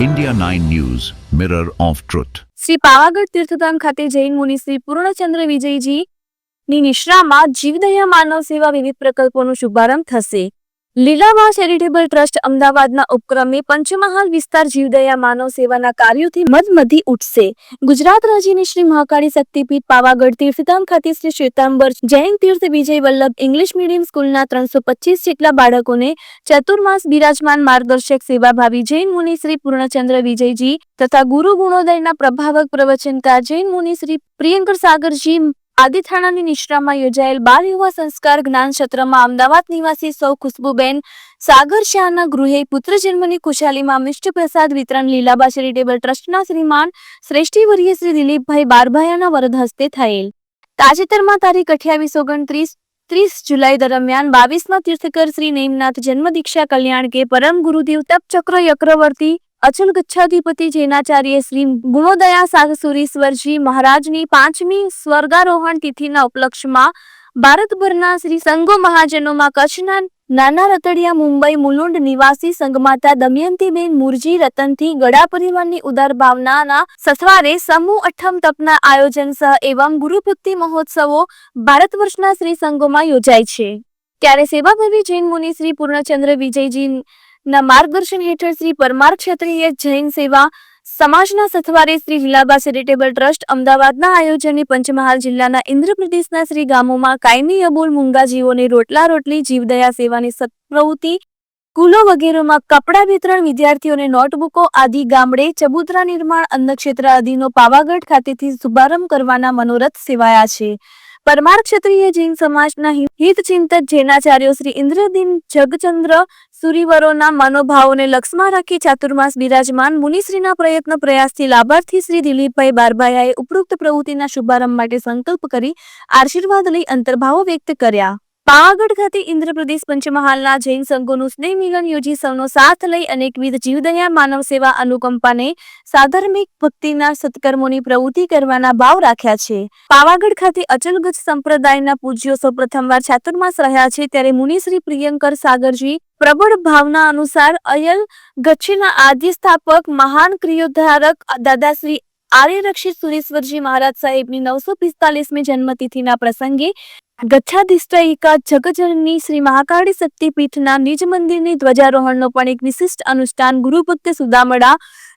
India 9 News, Mirror of Truth. Shri Pavagadh તીર્થધામ ખાતે જૈન મુનિ શ્રી પૂર્ણચંદ્ર વિજયજી ની નિશ્રામાં જીવદયા માનવ સેવા વિવિધ પ્રકલ્પોનો શુભારંભ થશે લીલાવા ચેરિટેબલ ટ્રસ્ટ અમદાવાદના ઉપક્રમે પંચમહાલ વિસ્તાર જીવદયા માનવ સેવાના કાર્યોથી મધમધી ઉઠશે. ગુજરાત રાજ્યની શ્રી મહાકાળી શક્તિપીઠ પાવાગઢ તીર્થધામ ખાતે શ્રી શ્વેતાંબર જૈન તીર્થ વિજય વલ્લભ ઇંગ્લિશ મીડિયમ સ્કૂલના ત્રણસો પચીસ જેટલા બાળકોને ચતુર્માસ બિરાજમાન માર્ગદર્શક સેવાભાવી જૈન મુનિ શ્રી પૂર્ણચંદ્ર વિજયજી તથા ગુરુ ગુણોદયના પ્રભાવક પ્રવચનકાર જૈન મુનિ શ્રી પ્રિયંકર સાગરજી આદિથાણાની નિશ્રામાં યોજાયેલ બાલ યુવા સંસ્કાર જ્ઞાન ક્ષેત્રમાં અમદાવાદ નિવાસી સૌ ખુશ્બુબેન સાગર શાહના ગૃહે પુત્ર જન્મની ખુશાલીમાં મિષ્ટ પ્રસાદ વિતરણ લીલાબા ચેરિટેબલ ટ્રસ્ટના શ્રીમાન શ્રેષ્ઠીવર્ય શ્રી દિલીપભાઈ બારભાયાના વરદ હસ્તે થયેલ. તાજેતરમાં તારીખ અઠ્યાવીસ ઓગણત્રીસ ત્રીસ જુલાઈ દરમિયાન બાવીસમાં તીર્થકર શ્રી નેમનાથ જન્મ દીક્ષા કલ્યાણ કે પરમ ગુરુદેવ તપ ચક્ર યક્રવર્તી અચલ ગચ્છાધિપતિ જૈનાચાર્ય શ્રી ગુણોદયા સાગસુરીશ્વરજી મહારાજની પાંચમી સ્વર્ગારોહણ તિથિના ઉપલક્ષમાં ભારતભરના શ્રી સંઘો મહાજનોમાં કચ્છના નાના રતડિયા મુંબઈ મુલુંડ નિવાસી સંઘમાતા દમયંતીબેન મુરજી રતનથી ગડા પરિવારની ઉદાર ભાવનાના સથવારે સમૂહ અઠમ તપના આયોજન સહ એવં ગુરુભક્તિ મહોત્સવો ભારત વર્ષના શ્રી સંઘોમાં યોજાય છે. ત્યારે સેવાભાવી જૈન મુનિ શ્રી પૂર્ણચંદ્ર વિજયજી ના માર્ગદર્શન હેઠળ શ્રી પરમાર ક્ષત્રિય જૈન સેવા સમાજના સથવારે શ્રી લીલાબા ચેરિટેબલ ટ્રસ્ટ અમદાવાદના આયોજને પંચમહાલ જિલ્લાના ઇન્દ્રપ્રદેશના શ્રી ગામોમાં કાયમી અબોલ મૂંગાજીઓને રોટલા રોટલી, જીવદયા સેવાની સત્પ્રવૃત્તિ સ્કૂલો વગેરેમાં કપડા વિતરણ, વિદ્યાર્થીઓને નોટબુકો આદિ ગામડે, ચબુતરા નિર્માણ, અન્નક્ષેત્ર આદિનો પાવાગઢ ખાતેથી શુભારંભ કરવાના મનોરથ સેવાયા છે. પરમાર ક્ષત્રિય જૈન સમાજના હિત ચિંતક જૈનાચાર્યો શ્રી ઇન્દ્રદીન જગચંદ્ર સુરીવરોના મનોભાવોને લક્ષમાં રાખી ચાતુર્માસ બિરાજમાન મુનિશ્રીના પ્રયત્ન પ્રયાસથી લાભાર્થી શ્રી દિલીપભાઈ બારભાયાએ ઉપરોક્ત પ્રવૃત્તિના શુભારંભ માટે સંકલ્પ કરી આશીર્વાદ લઈ અંતર્ભાવો વ્યક્ત કર્યા. પાવાગઢ ખાતે ઇન્દ્રપ્રદેશ પંચમહાલના જૈન સંઘોનું સ્નેહ મિલન યોજી સૌનો સાથ લઈ અનેકવિધ જીવદયા માનવ સેવા અનુકંપાને સાધર્મિક ભક્તિના સત્કર્મોની પ્રવૃત્તિ કરવાના ભાવ રાખ્યા છે. પાવાગઢ ખાતે અચલગજ સંપ્રદાયના પૂજ્યો સૌ પ્રથમવાર ચાતુર્માસ રહ્યા છે ત્યારે મુનિશ્રી પ્રિયંકર સાગરજી પ્રબળ ભાવના અનુસાર અયલ ગચ્છીના આદ્ય સ્થાપક, મહાન ક્રિયોધારક દાદાશ્રી આર્ય રક્ષિત સુરેશ્વરજી મહારાજ સાહેબની નવસો પિસ્તાલીસમી જન્મતિથિના પ્રસંગે ગચ્છાધિષ્ઠયિકા જગજનની શ્રી મહાકાળી શક્તિપીઠના નિજ મંદિરની ધ્વજારોહણનો પણ એક વિશિષ્ટ અનુષ્ઠાન ગુરુભક્ત સુદામડા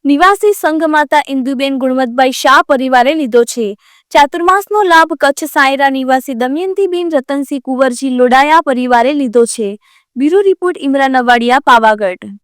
નિવાસી સંઘમાતા ઇન્દુબેન ગુણવતભાઈ શાહ પરિવારે લીધો છે. ચાતુર્માસનો લાભ કચ્છ સાયરા નિવાસી દમયંતીબેન રતનસિંહ કુંવરજી લોડાયા પરિવારે લીધો છે. Bureau report Imran Avadiya Pavagadh.